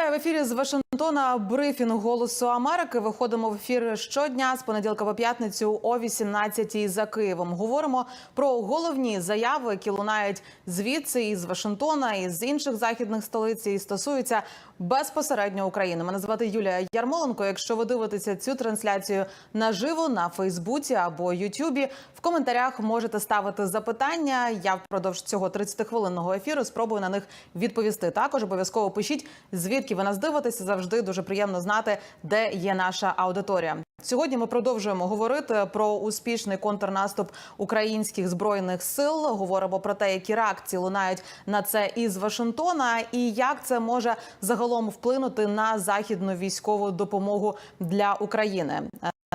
Вітаю в ефірі з Вашингтона. Брифінг голосу Америки. Виходимо в ефір щодня з понеділка по п'ятницю о 18-й за Києвом. Говоримо про головні заяви, які лунають звідси із Вашингтона і з інших західних столиць і стосуються безпосередньо України. Мене звати Юлія Ярмоленко. Якщо ви дивитеся цю трансляцію наживо на Фейсбуці або Ютубі, в коментарях можете ставити запитання. Я впродовж цього 30-хвилинного ефіру спробую на них відповісти. Також обов'язково пишіть, звідки ви нас дивитеся. Завжди дуже приємно знати, де є наша аудиторія. Сьогодні ми продовжуємо говорити про успішний контрнаступ українських збройних сил. Говоримо про те, які реакції лунають на це із Вашингтона, і як це може загалом вплинути на західну військову допомогу для України.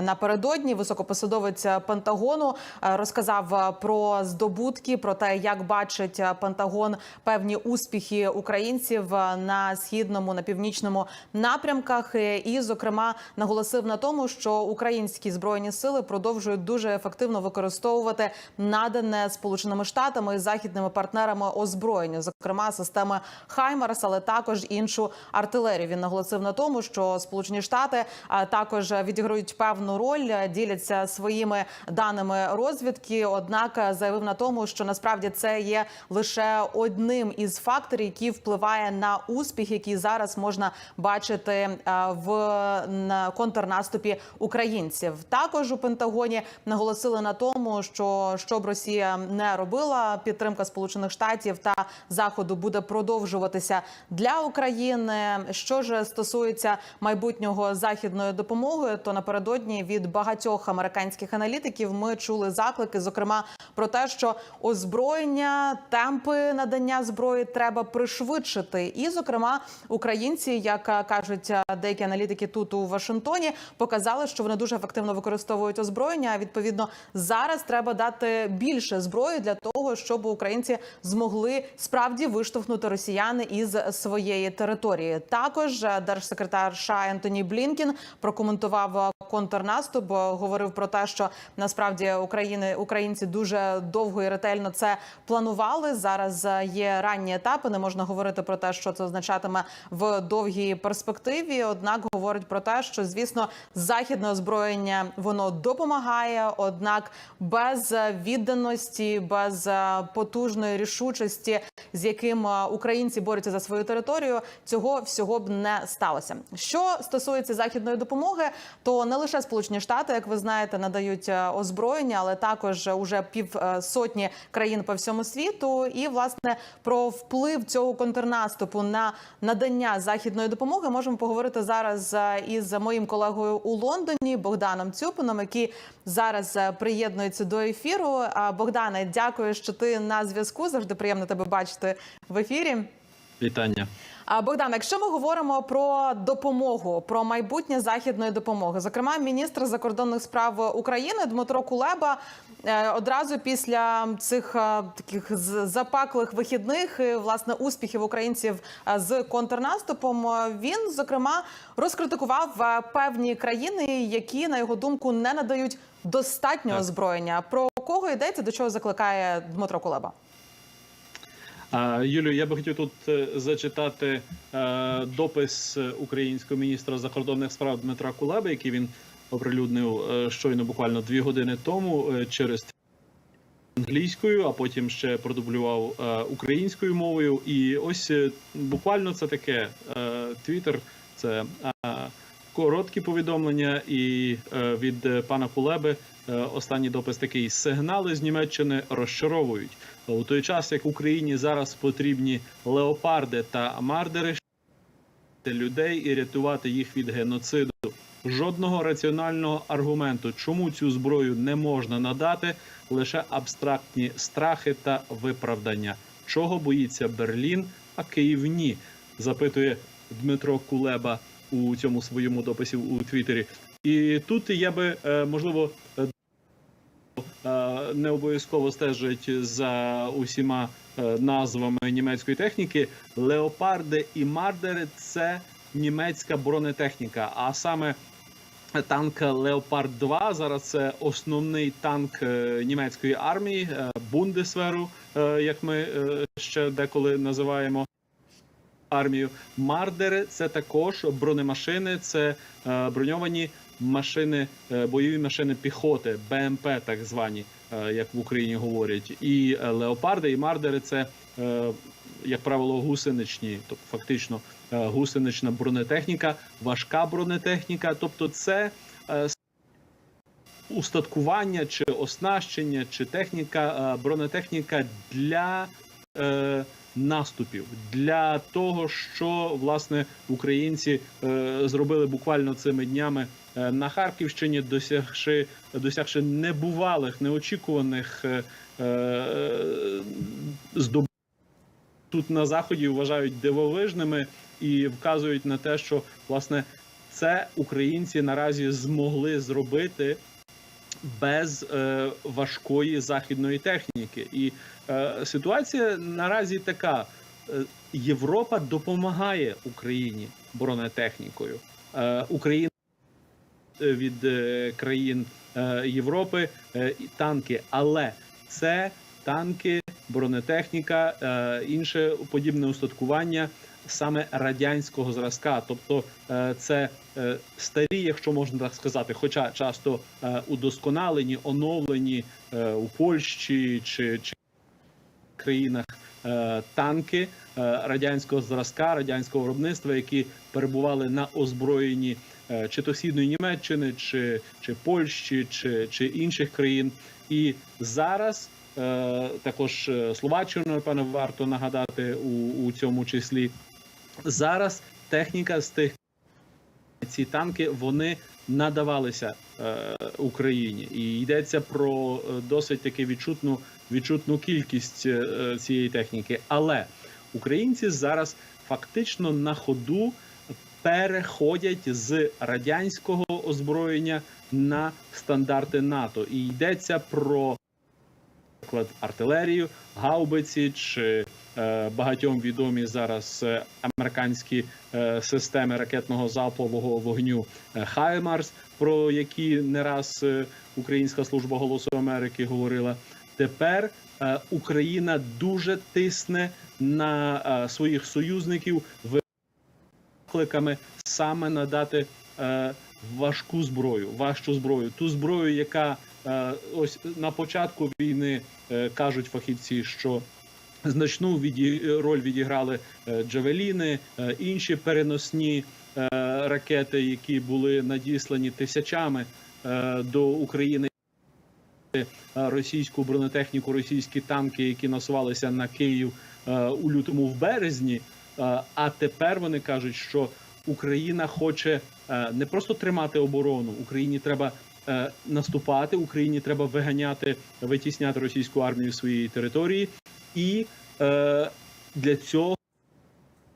Напередодні високопосадовець Пентагону е, розказав е, про здобутки, про те, як бачить е, Пентагон певні успіхи українців на східному на північному напрямках, і, зокрема, наголосив на тому, що українські збройні сили продовжують дуже ефективно використовувати надане сполученими штатами і західними партнерами озброєння, зокрема системи Хаймарс, але також іншу артилерію. Він наголосив на тому, що Сполучені Штати також відіграють певну роль, е, діляться своїми даними розвідки. Однак е, заявив на тому, що насправді це є лише одним із факторів, який впливає на успіх, який зараз можна бачити е, в контрнаступі українців. Також у Пентагоні наголосили на тому, що щоб Росія не робила, підтримка Сполучених Штатів та Заходу буде продовжуватися для України. Що ж стосується майбутнього західної допомоги, то напередодні від багатьох американських аналітиків ми чули заклики, зокрема про те, що озброєння, темпи надання зброї треба пришвидшити. І, зокрема, українці, як кажуть е, деякі аналітики тут у Вашингтоні, показали, що вони дуже ефективно використовують озброєння. Відповідно зараз треба дати більше зброї для того, щоб українці змогли справді виштовхнути росіяни із своєї території. Також е, держсекретар США Ентоні Блінкін прокоментував е, контрнаступ, е, говорив про те, що насправді України українці дуже довго і ретельно це планували. Зараз е, є ранні етапи. Не можна говорити про те, що це означатиме в довгій перспективі. Однак говорить про те, що звісно західне озброєння воно допомагає однак без відданості, без е, потужної рішучості, з яким е, українці борються за свою територію, цього всього б не сталося. Що стосується західної допомоги, то не лише Сполучені Штати, як ви знаєте, надають е, озброєння, але також уже пів е, сотні країн по всьому світу. І власне про вплив цього контрнаступу на надання західної допомоги можемо поговорити зараз е, із моїм колегою у Лондоні Богданом Цюпином, який зараз приєднується до ефіру. Богдане, дякую, що ти на зв'язку. Завжди приємно тебе бачити в ефірі. Вітання. Богдан, якщо ми говоримо про допомогу, про майбутнє західної допомоги, зокрема, міністр закордонних справ України Дмитро Кулеба е, одразу після цих е, таких запаклих вихідних е, власне успіхів українців е, з контрнаступом, він зокрема розкритикував певні країни, які на його думку не надають достатньо Так. озброєння. Про кого йдеться, до чого закликає Дмитро Кулеба? Юлію, я би хотів тут е, зачитати е, допис е, українського міністра закордонних справ Дмитра Кулеби, який він оприлюднив щойно буквально дві години тому через англійською, а потім ще продублював українською мовою. І ось буквально це таке Твіттер, це короткі повідомлення, і від пана Кулеби останній допис такий: сигнали з Німеччини розчаровують. У той час, як Україні зараз потрібні леопарди та мардери людей і рятувати їх від геноциду. Жодного раціонального аргументу, чому цю зброю не можна надати, лише абстрактні страхи та виправдання. Чого боїться Берлін, а Київ ні? запитує Дмитро Кулеба у цьому своєму дописі у Твіттері. І тут я би е, можливо не обов'язково стежить за усіма е, назвами німецької техніки. Леопарди і мардери це німецька бронетехніка. А саме танк Леопард 2 зараз це основний танк е, німецької армії е, Бундесверу, як ми ще деколи називаємо. армію. Мардери це також бронемашини, це е, броньовані машини, е, бойові машини піхоти, БМП, так звані, е, як в Україні говорять. І е, леопарди, і мардери це, як правило, гусеничні, тобто фактично гусенична бронетехніка, важка бронетехніка. Тобто, це устаткування чи оснащення, чи техніка, бронетехніка для наступів, для того, що власне українці зробили буквально цими днями на Харківщині, досягши досягши небувалих, неочікуваних е, е, здобутків. Тут на заході вважають дивовижними і вказують на те, що власне це українці наразі змогли зробити без е, важкої західної техніки. І е, ситуація наразі така: Е, Європа допомагає Україні бронетехнікою. Е, Україна від е, країн е, Європи е, танки, але це танки, бронетехніка, е, інше подібне устаткування саме радянського зразка, тобто е, це е, старі, якщо можна так сказати, хоча часто е, удосконалені, оновлені е, у Польщі чи, чи країнах е, танки е, радянського зразка, радянського виробництва, які перебували на озброєнні е, чи то східної Німеччини, чи, чи Польщі, чи, чи інших країн. І зараз е, також е, Словаччину, напевно, варто нагадати у, у цьому числі. Зараз техніка з тих ці танки вони надавалися е, Україні, і йдеться про е, досить таки відчутну відчутну кількість е, цієї техніки. Але українці зараз фактично на ходу переходять з радянського озброєння на стандарти НАТО, і йдеться про наприклад, артилерію, гаубиці чи е, багатьом відомі зараз е, американські е, системи ракетного залпового вогню е, Хаймарс, про які не раз е, Українська служба голосу Америки говорила. Тепер е, Україна дуже тисне на е, своїх союзників викликами саме надати е, важку зброю, важчу зброю, ту зброю, яка е, ось на початку війни е, кажуть фахівці, що значну віді... роль відіграли е, джавеліни, е, інші переносні е, ракети, які були надіслані тисячами е, до України. е, Російську бронетехніку, російські танки, які насувалися на Київ е, у лютому в березні. Е, А тепер вони кажуть, що Україна хоче е, не просто тримати оборону, Україні треба е, наступати, Україні треба виганяти, витісняти російську армію з своєї території, і для цього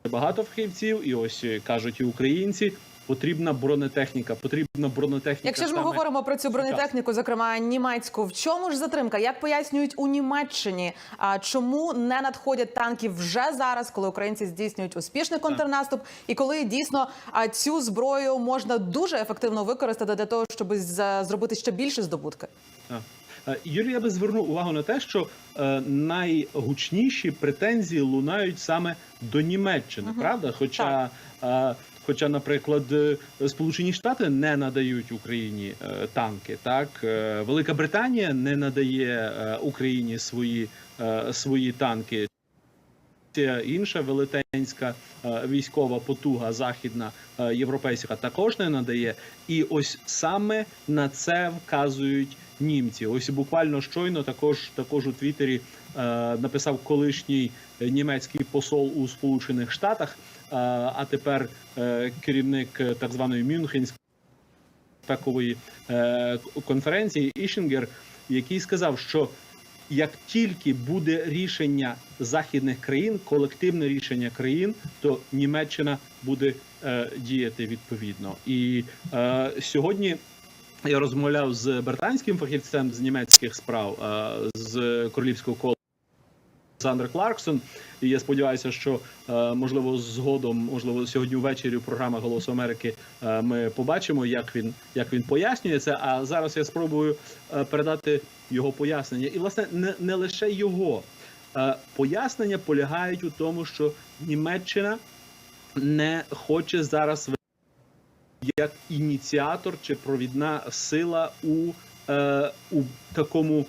багато фахівців, і ось кажуть і українці. Потрібна бронетехніка, потрібна бронетехніка. Якщо ж ми саме говоримо про цю бронетехніку, зокрема німецьку, в чому ж затримка? Як пояснюють у Німеччині? А чому не надходять танки вже зараз, коли українці здійснюють успішний контрнаступ, і коли дійсно цю зброю можна дуже ефективно використати для того, щоб зробити ще більше здобутки? Так. Е, Юрій, я би звернув увагу на те, що е, найгучніші претензії лунають саме до Німеччини, Мгм. правда? Хоча, е, хоча, наприклад, е, Сполучені Штати не надають Україні е, танки, так Е, Велика Британія не надає Україні свої, свої танки. Інша велетенська військова потуга західна європейська також не надає. І ось саме на це вказують німці. Ось буквально щойно також також у Твіттері написав колишній німецький посол у Сполучених Штатах, а тепер е, керівник е, так званої Мюнхенської е, конференції Ішінгер, який сказав, що як тільки буде рішення західних країн, колективне рішення країн, то Німеччина буде діяти відповідно. І сьогодні я розмовляв з британським фахівцем з німецьких справ з королівського кола. Олександр Кларксон, і я сподіваюся, що е, можливо згодом, можливо, сьогодні ввечері у програмі Голосу Америки е, ми побачимо, як він як він пояснює це. А зараз я спробую е, передати його пояснення. І власне не, не лише його пояснення полягають у тому, що Німеччина не хоче зараз як ініціатор чи провідна сила у, у такому,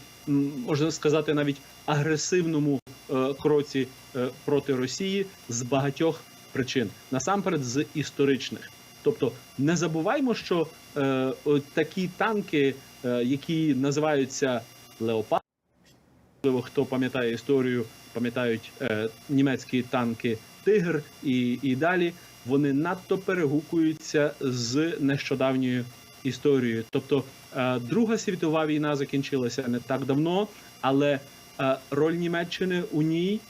можна сказати, навіть агресивному кроці е, проти Росії з багатьох причин, насамперед з історичних. Тобто не забуваймо, що е, такі танки, е, які називаються Леопард, можливо, хто пам'ятає історію, пам'ятають е, німецькі танки Тигр і, і далі. Вони надто перегукуються з нещодавньою історією. Тобто, е, Друга світова війна закінчилася не так давно, але е, роль Німеччини у ній.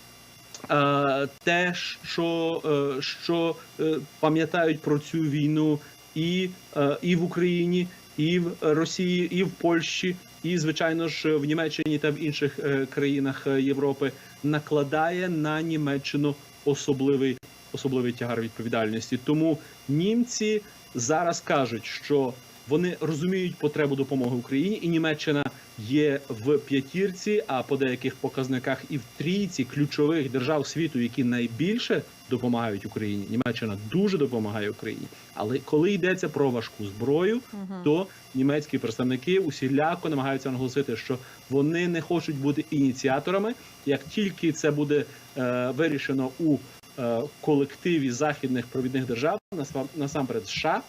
е, Те, що, е, що е, пам'ятають про цю війну і, е, і в Україні, і в Росії, і в Польщі, і звичайно ж в Німеччині та в інших е, країнах е, Європи, накладає на Німеччину особливий особливий тягар відповідальності. Тому німці зараз кажуть, що вони розуміють потребу допомоги Україні, і Німеччина є в п'ятірці, а по деяких показниках і в трійці ключових держав світу, які найбільше допомагають Україні. Німеччина дуже допомагає Україні. Але коли йдеться про важку зброю, то німецькі представники усіляко намагаються наголосити, що вони не хочуть бути ініціаторами. Як тільки це буде е, вирішено у е, колективі західних провідних держав, насам- насамперед США,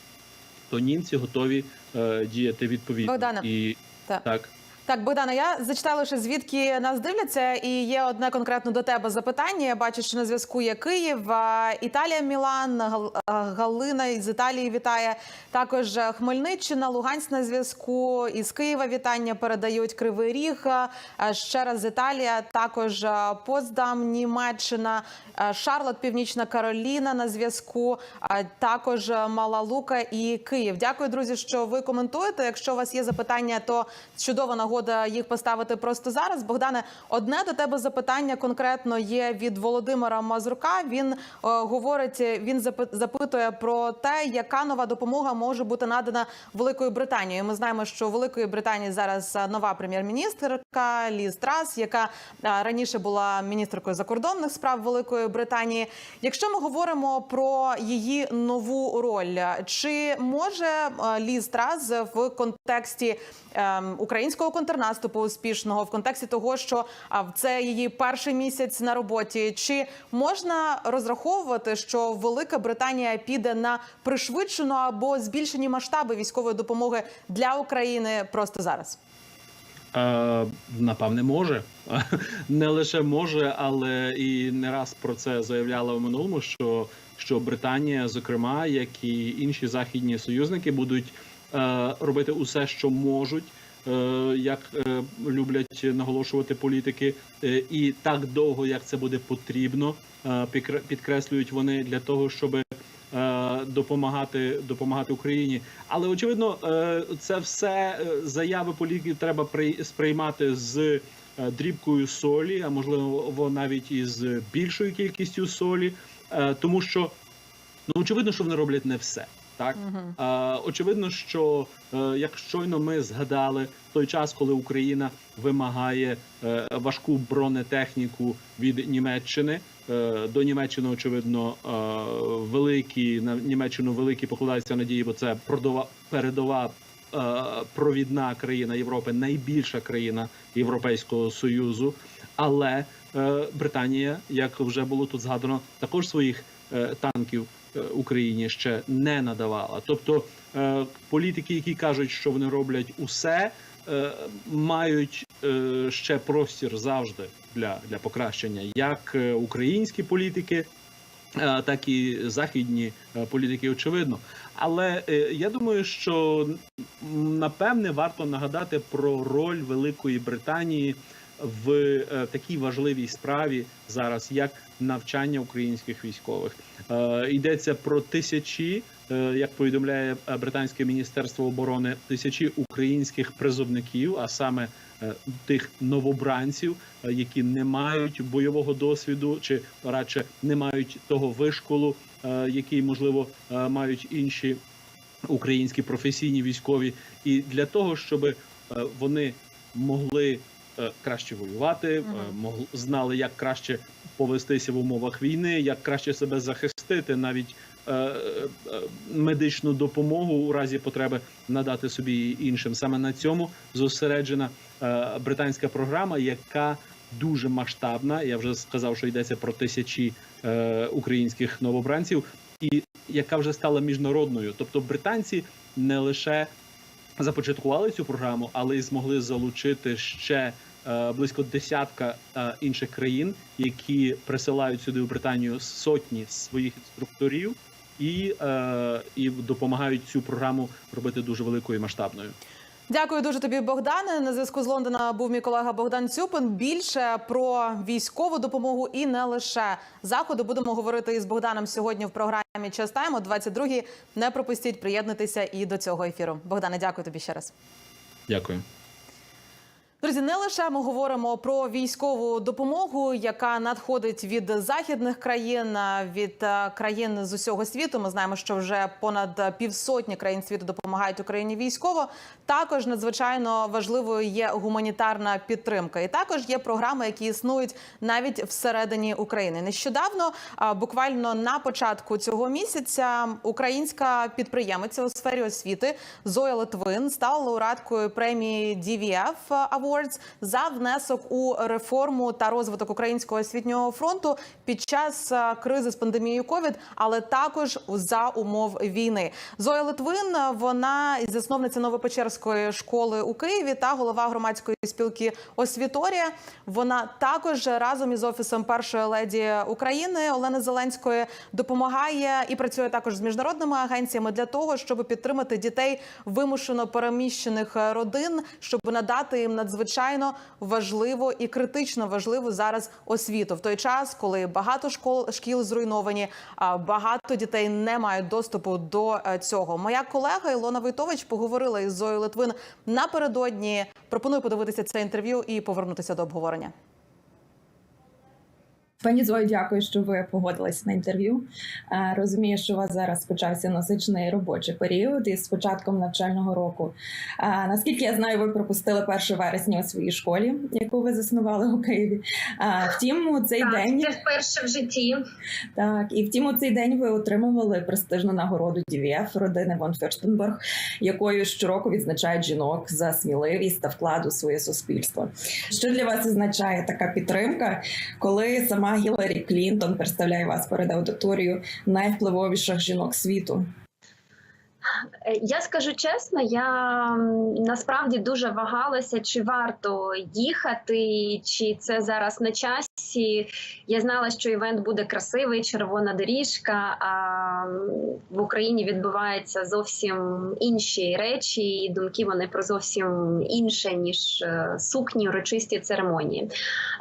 то німці готові е, діяти відповідно. Богдане, І Так. так. Так, Богдана, я зачитала лише звідки нас дивляться, і є одне конкретно до тебе запитання. Я бачу, що на зв'язку є Київ, Італія, Мілан, Галина із Італії вітає. Також е, Хмельниччина, Луганськ на зв'язку. Із Києва вітання передають Кривий Ріг. Ще раз Італія, також е, Поtsdam, Німеччина, е, Шарлот, Північна Кароліна на зв'язку. Також Мала Лука і Київ. Дякую, друзі, що ви коментуєте. Якщо у вас є запитання, то чудова нагода їх поставити просто зараз. Богдане, одне до тебе запитання конкретно є від Володимира Мазурка. Він е, говорить, він запи- запитує про те, яка нова допомога може бути надана Великою Британією. Ми знаємо, що у Великої Британії зараз е, нова прем'єр-міністрка Ліз Трас, яка е, раніше була міністеркою закордонних справ Великої Британії. Якщо ми говоримо про її нову роль, чи може е, Ліз Трас в контексті ем, українського контрнаступу успішного, в контексті того, що а, це її перший місяць на роботі, чи можна розраховувати, що Велика Британія піде на пришвидшену або збільшені масштаби військової допомоги для України просто зараз? Е, напевне, може. Не лише може, але і не раз про це заявляла в минулому, що, що Британія, зокрема, як і інші західні союзники, будуть е, робити усе, що можуть. Е, Як е, люблять наголошувати політики, е, і так довго, як це буде потрібно, підкреслюють вони для того, щоб допомагати допомагати Україні. Але очевидно, це все заяви політиків треба при- сприймати з дрібкою солі, а можливо навіть із більшою кількістю солі, тому що ну очевидно, що вони роблять не все. Так е, очевидно, що е, як щойно ми згадали той час, коли Україна вимагає е, важку бронетехніку від Німеччини. Е, До Німеччини, очевидно, великі на Німеччину великі покладаються надії, бо це продова передова провідна країна Європи, найбільша країна Європейського союзу. Але Британія, як вже було тут згадано, також своїх танків Україні ще не надавала. Тобто е, політики, які кажуть, що вони роблять усе, е, мають е, ще простір завжди для, для покращення, як е, українські політики. е, Так і західні е, політики, очевидно. Але е, я думаю, що напевне варто нагадати про роль Великої Британії в е, такій важливій справі зараз, як навчання українських військових. Е, Йдеться про тисячі, е, як повідомляє британське міністерство оборони, тисячі українських призовників, а саме тих новобранців, які не мають бойового досвіду, чи радше не мають того вишколу, який можливо мають інші українські професійні військові, і для того, щоб вони могли краще воювати, е, знали, як краще повестися в умовах війни, як краще себе захистити, навіть е, е, медичну допомогу у разі потреби надати собі іншим. Саме на цьому зосереджена е, британська програма, яка дуже масштабна. Я вже сказав, що йдеться про тисячі е, українських новобранців, і яка вже стала міжнародною. Тобто британці не лише започаткували цю програму, але й змогли залучити ще е, близько десятка е, інших країн, які присилають сюди в Британію сотні своїх інструкторів. І, е, і допомагають цю програму робити дуже великою і масштабною. Дякую дуже тобі, Богдане. На зв'язку з Лондона був мій колега Богдан Цюпин. Більше про військову допомогу і не лише заходи будемо говорити із Богданом сьогодні в програмі «Час Тайм» о 22-й. Не пропустіть, приєднатися і до цього ефіру. Богдане, дякую тобі ще раз. Дякую. Друзі, не лише ми говоримо про військову допомогу, яка надходить від західних країн, від е, країн з усього світу. Ми знаємо, що вже понад півсотні країн світу допомагають Україні військово. Також надзвичайно важливою є гуманітарна підтримка, і також є програми, які існують навіть всередині України. Нещодавно, буквально на початку цього місяця, українська підприємиця у сфері освіти Зоя Литвин стала лауреаткою премії DVF Awards за внесок у реформу та розвиток українського освітнього фронту під час е, кризи з пандемією ковід, але також за умов війни. Зоя Литвин е, вона засновниця Новопечерської школи у Києві та голова громадської спілки Освіторія. Вона також разом із офісом першої леді України Олени Зеленської допомагає і працює також з міжнародними агенціями для того, щоб підтримати дітей вимушено переміщених е, родин, щоб надати їм надзвичайно важливу і критично важливо зараз освіту в той час, коли багато школ шкіл зруйновані, багато дітей не мають доступу до е, цього. Моя колега Ілона Войтович поговорила із Зою Литвин напередодні. Пропоную подивитися це інтерв'ю і повернутися до обговорення. Пані Зою, дякую, що ви погодились на інтерв'ю. Розумію, що у вас зараз почався насичений робочий період із початком навчального року. Наскільки я знаю, ви пропустили 1 вересня у своїй школі, яку ви заснували у Києві. Втім, у цей Так, день це вперше в житті. так і втім, у цей день ви отримували престижну нагороду DVF родини Вон Ферштенберг, якою щороку відзначають жінок за сміливість та вклад у своє суспільство. Що для вас означає така підтримка, коли сама Гіларі Клінтон представляє вас перед аудиторією найвпливовіших жінок світу? Е, Я скажу чесно, я насправді дуже вагалася, чи варто їхати, чи це зараз на часі. Я знала, що івент буде красивий, червона доріжка. А в Україні відбуваються зовсім інші речі, і думки вони про зовсім інше, ніж е, сукні, урочисті церемонії.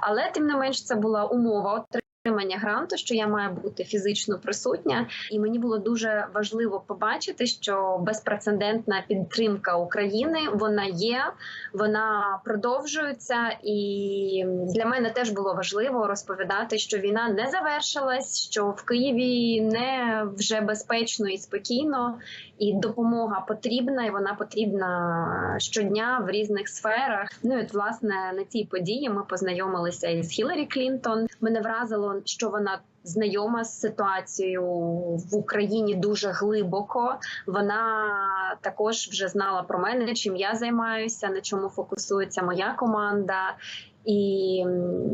Але тим не менш, це була умова. Отримання гранту, що я маю бути фізично присутня, і мені було дуже важливо побачити, що безпрецедентна підтримка України вона є, вона продовжується. І для мене теж було важливо розповідати, що війна не завершилась, що в Києві не вже безпечно і спокійно, і допомога потрібна, і вона потрібна щодня в різних сферах. Ну і от, власне на цій події ми познайомилися із Хіларі Клінтон. Мене вразило, що вона. Знайома з ситуацією в Україні дуже глибоко. Вона також вже знала про мене, чим я займаюся, на чому фокусується моя команда. І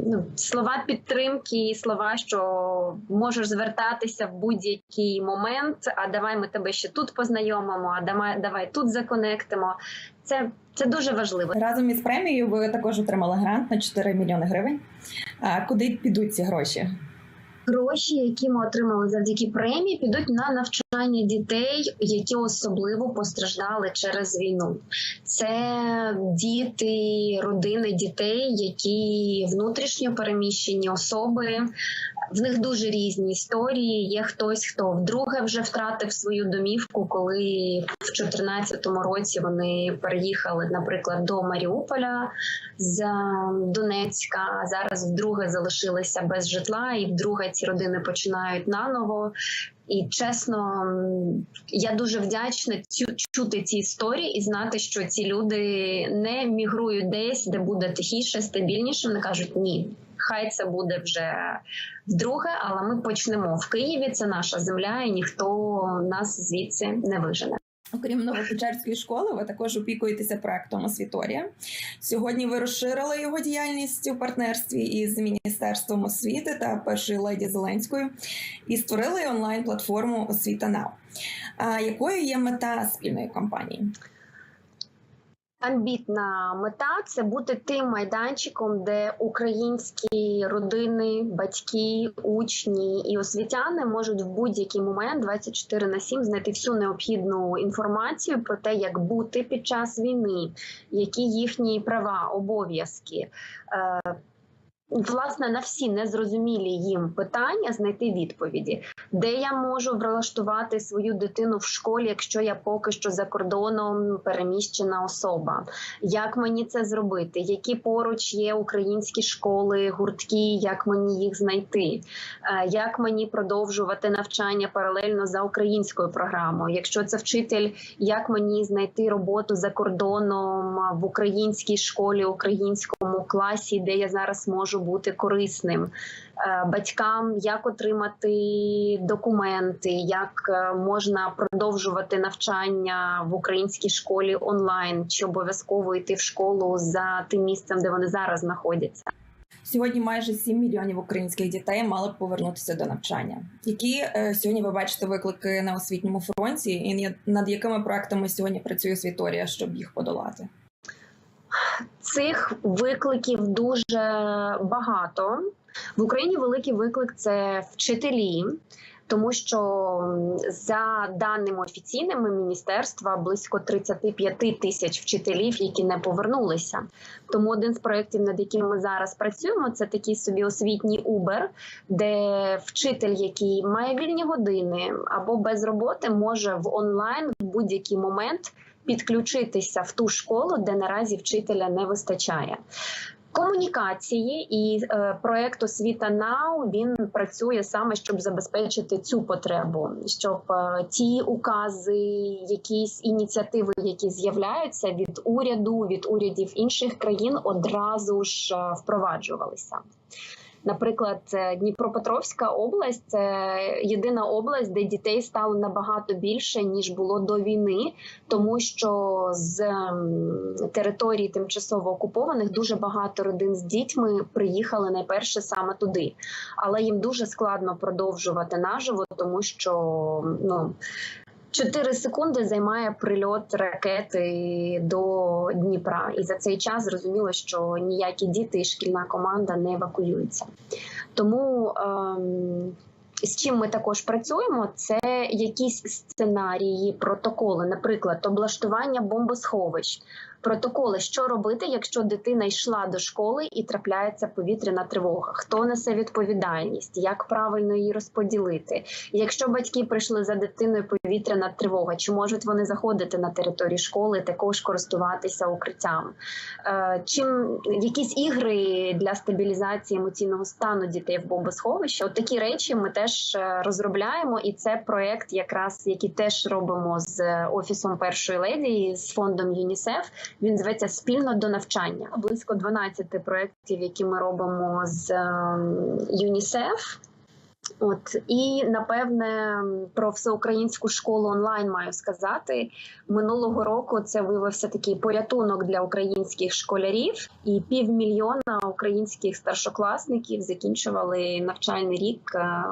ну, слова підтримки, слова, що можеш звертатися в будь-який момент. А давай ми тебе ще тут познайомимо. А давай, давай тут законектимо. Це, це дуже важливо. Разом із премією ви також отримали грант на 4 мільйони гривень. А куди підуть ці гроші? Гроші, які ми отримали завдяки премії, підуть на навчання дітей, які особливо постраждали через війну. Це діти, родини дітей, які внутрішньо переміщені особи. В них дуже різні історії. Є хтось, хто вдруге вже втратив свою домівку, коли в 2014 році вони переїхали, наприклад, до Маріуполя з Донецька. а Зараз вдруге залишилися без житла, і вдруге ці родини починають наново. І чесно, я дуже вдячна цю чути ці історії і знати, що ці люди не мігрують десь, де буде тихіше, стабільніше. Вони кажуть ні. Хай це буде вже вдруге, але ми почнемо в Києві. Це наша земля, і ніхто нас звідси не вижене. Окрім Новопечерської школи, ви також опікуєтеся проектом Освіторія. Сьогодні ви розширили його діяльність у партнерстві із Міністерством освіти та першою леді Зеленською і створили онлайн-платформу Освіта Нау. А якою є мета спільної кампанії? Амбітна мета це бути тим майданчиком, де українські родини, батьки, учні і освітяни можуть в будь-який момент 24 на 7 знайти всю необхідну інформацію про те, як бути під час війни, які їхні права, обов'язки. Власне, на всі незрозумілі їм питання знайти відповіді, де я можу влаштувати свою дитину в школі, якщо я поки що за кордоном переміщена особа. Як мені це зробити? Які поруч є українські школи, гуртки, як мені їх знайти? Е, Як мені продовжувати навчання паралельно за українською програмою? Якщо це вчитель, як мені знайти роботу за кордоном в українській школі, українському класі, де я зараз можу бути корисним? Е, Батькам як отримати документи, як е, можна продовжувати навчання в українській школі онлайн, чи обов'язково йти в школу за тим місцем, де вони зараз знаходяться. Сьогодні майже 7 мільйонів українських дітей мали б повернутися до навчання. Які е, сьогодні ви бачите виклики на освітньому фронті, і над якими проектами сьогодні працює Освіторія, щоб їх подолати? Цих викликів дуже багато. В Україні великий виклик це вчителі, тому що за даними офіційними міністерства близько 35 тисяч вчителів, які не повернулися. Тому один з проєктів, над яким ми зараз працюємо, це такий собі освітній Uber, де вчитель, який має вільні години або без роботи, може в онлайн в будь-який момент підключитися в ту школу, де наразі вчителя не вистачає. Комунікації і е, проект освіта Нау він працює саме, щоб забезпечити цю потребу, щоб е, ті укази, якісь ініціативи, які з'являються від уряду, від урядів інших країн, одразу ж е, впроваджувалися. Наприклад, Дніпропетровська область це єдина область, де дітей стало набагато більше ніж було до війни, тому що з ем, територій тимчасово окупованих дуже багато родин з дітьми приїхали найперше саме туди, але їм дуже складно продовжувати наживо, тому що ну. 4 секунди займає прильот ракети до Дніпра, і за цей час зрозуміло, що ніякі діти і шкільна команда не евакуюються. Тому ем, з чим ми також працюємо, це якісь сценарії, протоколи, наприклад, облаштування бомбосховищ. Протоколи, що робити, якщо дитина йшла до школи і трапляється повітряна тривога, хто несе відповідальність, як правильно її розподілити? Якщо батьки прийшли за дитиною повітряна тривога, чи можуть вони заходити на територію школи, також користуватися укриттям? Е, Чим якісь ігри для стабілізації емоційного стану дітей в бомбосховищі? От такі речі ми теж е, розробляємо, і це проект, якраз який теж робимо з офісом першої леді з фондом ЮНІСЕФ. Він зветься спільно до навчання. Близько 12 проєктів, які ми робимо з ем, ЮНІСЕФ. От і напевне про всеукраїнську школу онлайн маю сказати. Минулого року це виявився такий порятунок для українських школярів, і півмільйона українських старшокласників закінчували навчальний рік е,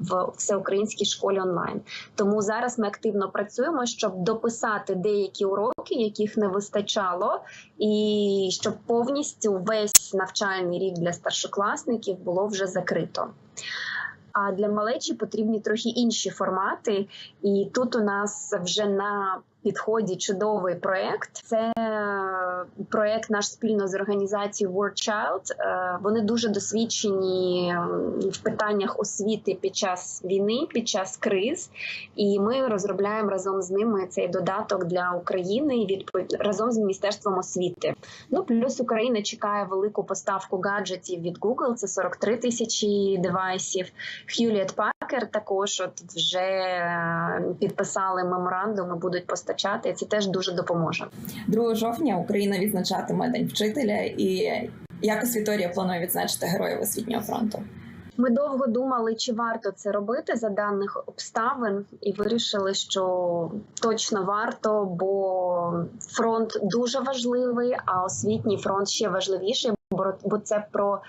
в всеукраїнській школі онлайн. Тому зараз ми активно працюємо, щоб дописати деякі уроки, яких не вистачало, і щоб повністю весь навчальний рік для старшокласників було вже закрито. А для малечі потрібні трохи інші формати, і тут у нас вже на підході чудовий проект. Це проект наш спільно з організацією World Child. Е, Вони дуже досвідчені в питаннях освіти під час війни, під час криз. І ми розробляємо разом з ними цей додаток для України відпо- разом з міністерством освіти. Ну плюс Україна чекає велику поставку гаджетів від Google. Це 43 тисячі девайсів. Hewlett Packard також от вже е, підписали меморандум і будуть постачати. І Це теж дуже допоможе. 2 жовтня Україна відзначатиме День вчителя, і Якось Вікторія планує відзначити героїв освітнього фронту. Ми довго думали, чи варто це робити за даних обставин, і вирішили, що точно варто, бо фронт дуже важливий, а освітній фронт ще важливіший, бо це про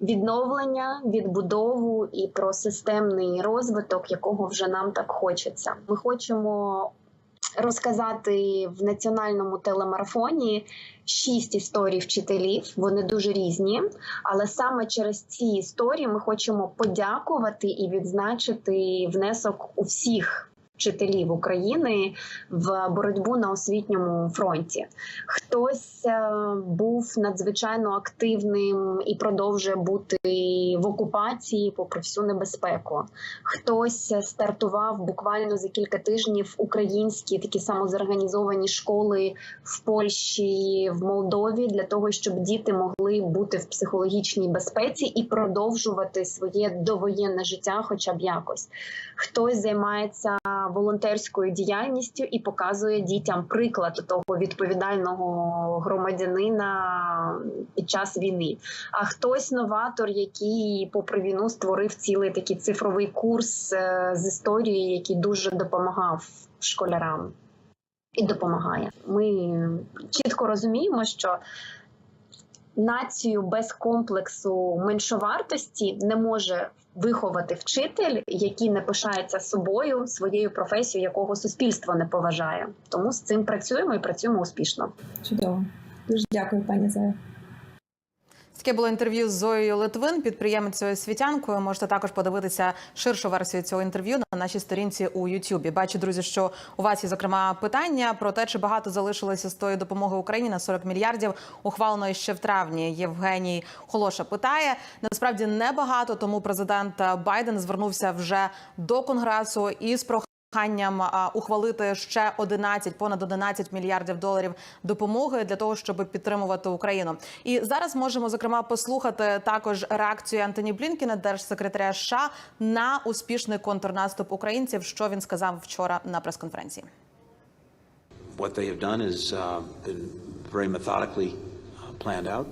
відновлення, відбудову і про системний розвиток, якого вже нам так хочеться. Ми хочемо розказати в національному телемарафоні шість історій вчителів. Вони дуже різні. Але саме через ці історії ми хочемо подякувати і відзначити внесок у всіх вчителів України в боротьбу на освітньому фронті. Хтось е, був надзвичайно активним і продовжує бути в окупації попри всю небезпеку. Хтось стартував буквально за кілька тижнів українські такі самозорганізовані школи в Польщі, в Молдові для того, щоб діти могли бути в психологічній безпеці і продовжувати своє довоєнне життя, хоча б якось. Хтось займається волонтерською діяльністю і показує дітям приклад того відповідального громадянина під час війни. А хтось новатор, який, попри війну, створив цілий такий цифровий курс е, з історії, який дуже допомагав школярам і допомагає. Ми чітко розуміємо, що націю без комплексу меншовартості не може виховати вчитель, який не пишається собою, своєю професією, якого суспільство не поважає. Тому з цим працюємо і працюємо успішно. Чудово. Дуже дякую, пані Зая. Таке було інтерв'ю з Зоєю Литвин, підприємицею освітянкою. Можете також подивитися ширшу версію цього інтерв'ю на нашій сторінці у Ютубі. Бачу, друзі, що у вас є зокрема питання про те, чи багато залишилося з тої допомоги Україні на 40 мільярдів, ухваленої ще в травні. Євгеній Холоша питає. Насправді небагато, тому президент Байден звернувся вже до конгресу із проханням проханням а, ухвалити ще 11, понад 11 мільярдів доларів допомоги для того, щоб підтримувати Україну. І зараз можемо зокрема послухати також реакцію Антоні Блінкіна, держсекретаря США, на успішний контрнаступ українців. Що він сказав вчора на прес-конференції. What they have done is uh, been very methodically uh, planned out.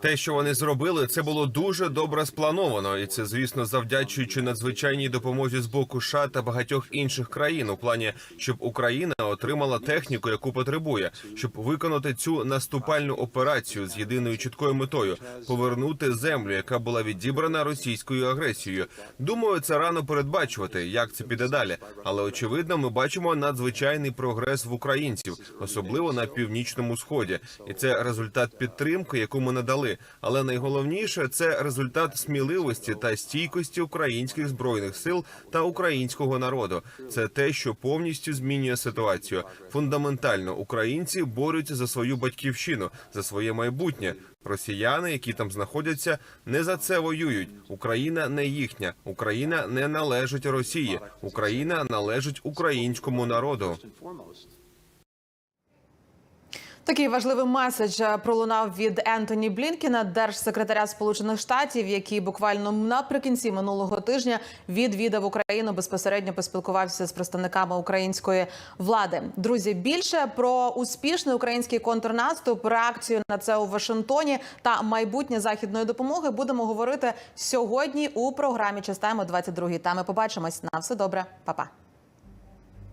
Те, що вони зробили, це було дуже добре сплановано, і це, звісно, завдячуючи надзвичайній допомозі з боку США та багатьох інших країн у плані, щоб Україна отримала техніку, яку потребує, щоб виконати цю наступальну операцію з єдиною чіткою метою повернути землю, яка була відібрана російською агресією. Думаю, це рано передбачувати, як це піде далі. Але очевидно, ми бачимо надзвичайний прогрес в українців, особливо на північному сході, і це результат підтримки, яку ми надали. Але найголовніше це результат сміливості та стійкості українських збройних сил та українського народу. Це те, що повністю змінює ситуацію. Фундаментально українці борються за свою батьківщину, за своє майбутнє. Росіяни, які там знаходяться, не за це воюють. Україна не їхня. Україна не належить Росії. Україна належить українському народу. Такий важливий меседж е, пролунав від Ентоні Блінкіна, держсекретаря Сполучених Штатів, який буквально наприкінці минулого тижня відвідав Україну безпосередньо поспілкувався з представниками української влади. Друзі, більше про успішний український контрнаступ, реакцію на це у Вашингтоні та майбутнє західної допомоги будемо говорити сьогодні у програмі Частаємо 22 Та ми побачимось на все добре, Па-па.